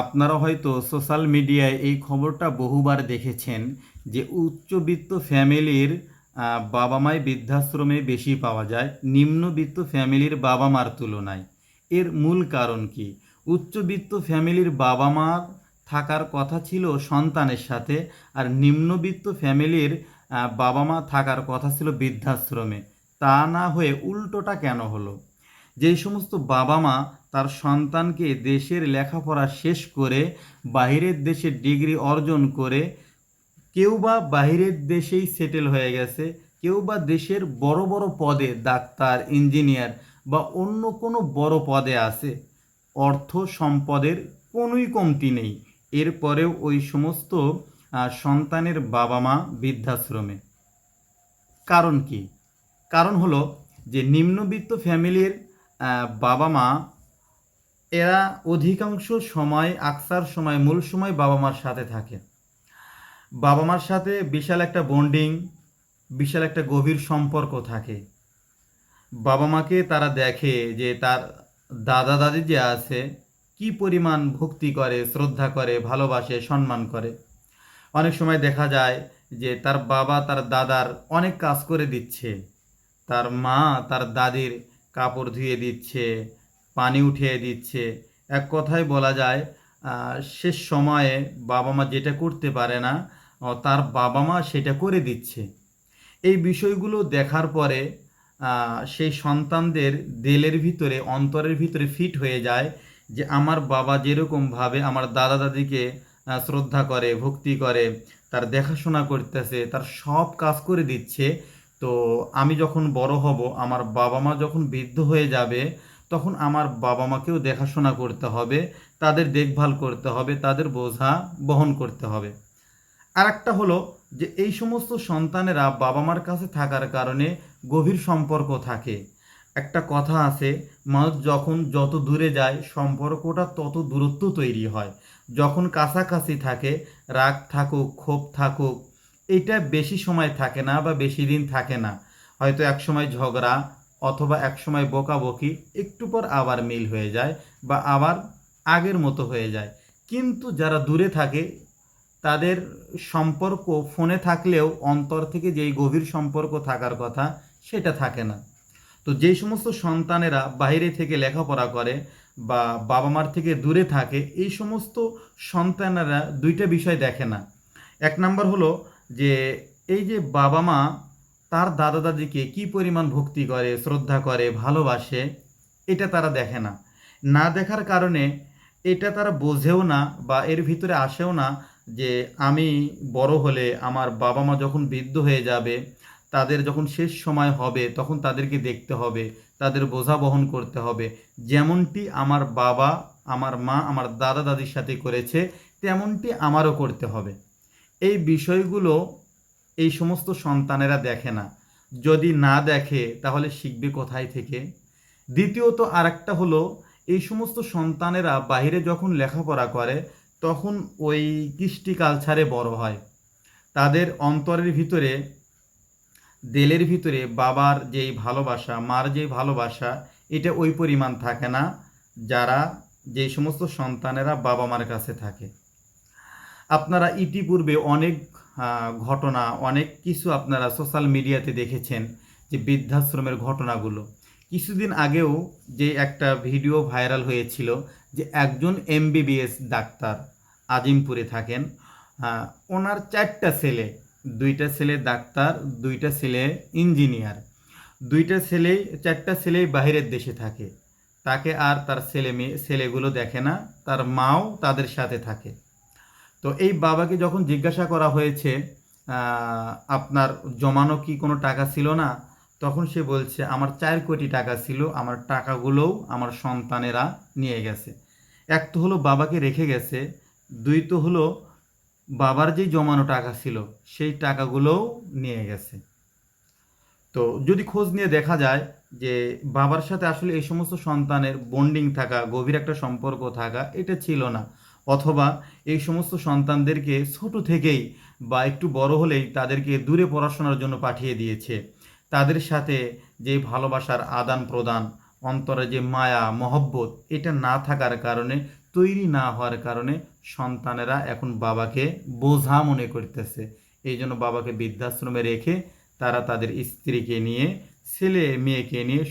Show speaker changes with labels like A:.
A: আপনারা হয়তো সোশ্যাল মিডিয়ায় এই খবরটা বহুবার দেখেছেন যে উচ্চবিত্ত ফ্যামিলির বাবা মায় বৃদ্ধাশ্রমে বেশি পাওয়া যায়, নিম্নবিত্ত ফ্যামিলির বাবা মার তুলনায়। এর মূল কারণ কি? উচ্চবিত্ত ফ্যামিলির বাবা মা থাকার কথা ছিল সন্তানের সাথে আর নিম্নবিত্ত ফ্যামিলির বাবা মা থাকার কথা ছিল বৃদ্ধাশ্রমে। তা না হয়ে উল্টোটা কেন হলো? যেই সমস্ত বাবা মা তার সন্তানকে দেশের লেখাপড়া শেষ করে বাইরের দেশে ডিগ্রি অর্জন করে, কেউ বা বাইরের দেশেই সেটেল হয়ে গেছে, কেউ বা দেশের বড় বড় পদে ডাক্তার ইঞ্জিনিয়ার বা অন্য কোনো বড় পদে আছে। অর্থ সম্পদের কোনোই কমতি নেই। এরপরেও ওই সমস্ত সন্তানের বাবা মা বৃদ্ধাশ্রমে। কারণ কি? কারণ হলো যে নিম্নবিত্ত ফ্যামিলির বাবা মা এরা অধিকাংশ সময় আকসার সময়, মূল সময় বাবা মার সাথে থাকে। বাবা মার সাথে বিশাল একটা বন্ডিং বিশাল একটা গভীর সম্পর্ক থাকে। বাবা মাকে তারা দেখে যে তার দাদা দাদি যে আছে, কি পরিমাণ ভক্তি করে, শ্রদ্ধা করে, ভালোবাসে, সম্মান করে। অনেক সময় দেখা যায় যে তার বাবা তার দাদার অনেক কাজ করে দিচ্ছে। তার মা তার দাদির কাপড় ধুয়ে দিচ্ছে, পানি উঠিয়ে দিচ্ছে। এক কথায় বলা যায় শেষ সময়ে বাবা মা যেটা করতে পারে না তার বাবা মা সেটা করে দিচ্ছে। এই বিষয়গুলো দেখার পরে সেই সন্তানদের দিলের ভিতরে, অন্তরের ভিতরে ফিট হয়ে যায় যে আমার বাবা যেরকমভাবে আমার দাদা দাদিকে শ্রদ্ধা করে, ভক্তি করে, তার দেখাশোনা করতেছে, তার সব কাজ করে দিচ্ছে তো আমি যখন বড় হব, আমার বাবা মা যখন বৃদ্ধ হয়ে যাবে, তখন আমার বাবা মাকেও দেখাশোনা করতে হবে, তাদের দেখভাল করতে হবে, তাদের বোঝা বহন করতে হবে। আর একটা হলো যে, এই সমস্ত সন্তানেরা বাবা মার কাছে থাকার কারণে গভীর সম্পর্ক থাকে। একটা কথা আছে, মানুষ যখন যত দূরে যায়, সম্পর্কটা তত দূরত্ব তৈরি হয়। যখন কাছাকাছি থাকে, রাগ থাকুক, ক্ষোভ থাকুক এটা বেশি সময় থাকে না বা বেশি দিন থাকে না। হয়তো এক সময় ঝগড়া অথবা এক সময় বকাবকি, একটু পর আবার মিল হয়ে যায় বা আবার আগের মতো হয়ে যায়। কিন্তু যারা দূরে থাকে, তাদের সম্পর্ক ফোনে থাকলেও অন্তর থেকে যেই গভীর সম্পর্ক থাকার কথা, সেটা থাকে না। তো যেই সমস্ত সন্তানেরা বাইরে থেকে লেখাপড়া করে বা বাবা মার থেকে দূরে থাকে, এই সমস্ত সন্তানেরা দুইটা বিষয় দেখে না। এক নম্বর হলো যে এই যে বাবা মা, তার দাদা দাদিকে কি পরিমাণ ভক্তি করে, শ্রদ্ধা করে, ভালোবাসে, এটা তারা দেখে না। না দেখার কারণে এটা তারা বোঝেও না বা এর ভিতরে আসেও না যে আমি বড় হলে আমার বাবা মা যখন বৃদ্ধ হয়ে যাবে, তাদের যখন শেষ সময় হবে, তখন তাদেরকে দেখতে হবে, তাদের বোঝা বহন করতে হবে। যেমনটি আমার বাবা, আমার মা, আমার দাদা দাদির সাথে করেছে, তেমনটি আমারও করতে হবে। এই বিষয়গুলো এই সমস্ত সন্তানেরা দেখে না। যদি না দেখে, তাহলে শিখবে কোথায় থেকে? দ্বিতীয়ত আরেকটা হলো, এই সমস্ত সন্তানেরা বাইরে যখন লেখাপড়া করে, তখন ওই কৃষ্টি কালচারে বড় হয়। তাদের অন্তরের ভিতরে, দেলের ভিতরে বাবার যেই ভালোবাসা, মার যেই ভালোবাসা, এটা ওই পরিমাণ থাকে না, যারা যেই সমস্ত সন্তানেরা বাবা মার কাছে থাকে। আপনারা ইতিপূর্বে অনেক ঘটনা, অনেক কিছু আপনারা সোশ্যাল মিডিয়াতে দেখেছেন যে বৃদ্ধাশ্রমের ঘটনাগুলো। কিছুদিন আগেও যে একটা ভিডিও ভাইরাল হয়েছিল যে একজন এমবিবিএস ডাক্তার আজিমপুরে থাকেন ওনার চারটা ছেলে, দুইটা ছেলে ডাক্তার, দুইটা ছেলে ইঞ্জিনিয়ার। দুইটা ছেলেই চারটা ছেলেই বাইরের দেশে থাকে। তাকে আর তার ছেলে মেয়ে, ছেলেগুলো দেখে না, তার মাও তাদের সাথে থাকে। তো এই বাবাকে যখন জিজ্ঞাসা করা হয়েছে আপনার জমানো কি কোনো টাকা ছিল না? তখন সে বলছে, আমার চার কোটি টাকা ছিল, আমার টাকাগুলোও আমার সন্তানেরা নিয়ে গেছে। এক তো হলো বাবাকে রেখে গেছে, দুই তো হলো বাবার যেই জমানো টাকা ছিল, সেই টাকাগুলোও নিয়ে গেছে। তো যদি খোঁজ নিয়ে দেখা যায় যে বাবার সাথে আসলে এই সমস্ত সন্তানের বন্ডিং থাকা, গভীর একটা সম্পর্ক থাকা, এটা ছিল না। অথবা এই সমস্ত সন্তানদেরকে ছোট থেকেই বা একটু বড় হলেই তাদেরকে দূরে পড়াশোনার জন্য পাঠিয়ে দিয়েছে। তাদের সাথে যে ভালোবাসার আদান প্রদান, অন্তরে যে মায়া, মহব্বত, এটা না থাকার কারণে, তৈরি না হওয়ার কারণে সন্তানেরা এখন বাবাকে বোঝা মনে করতেছে। এই জন্য বাবাকে বৃদ্ধাশ্রমে রেখে তারা তাদের স্ত্রীকে নিয়ে, ছেলে মেয়েকে নিয়ে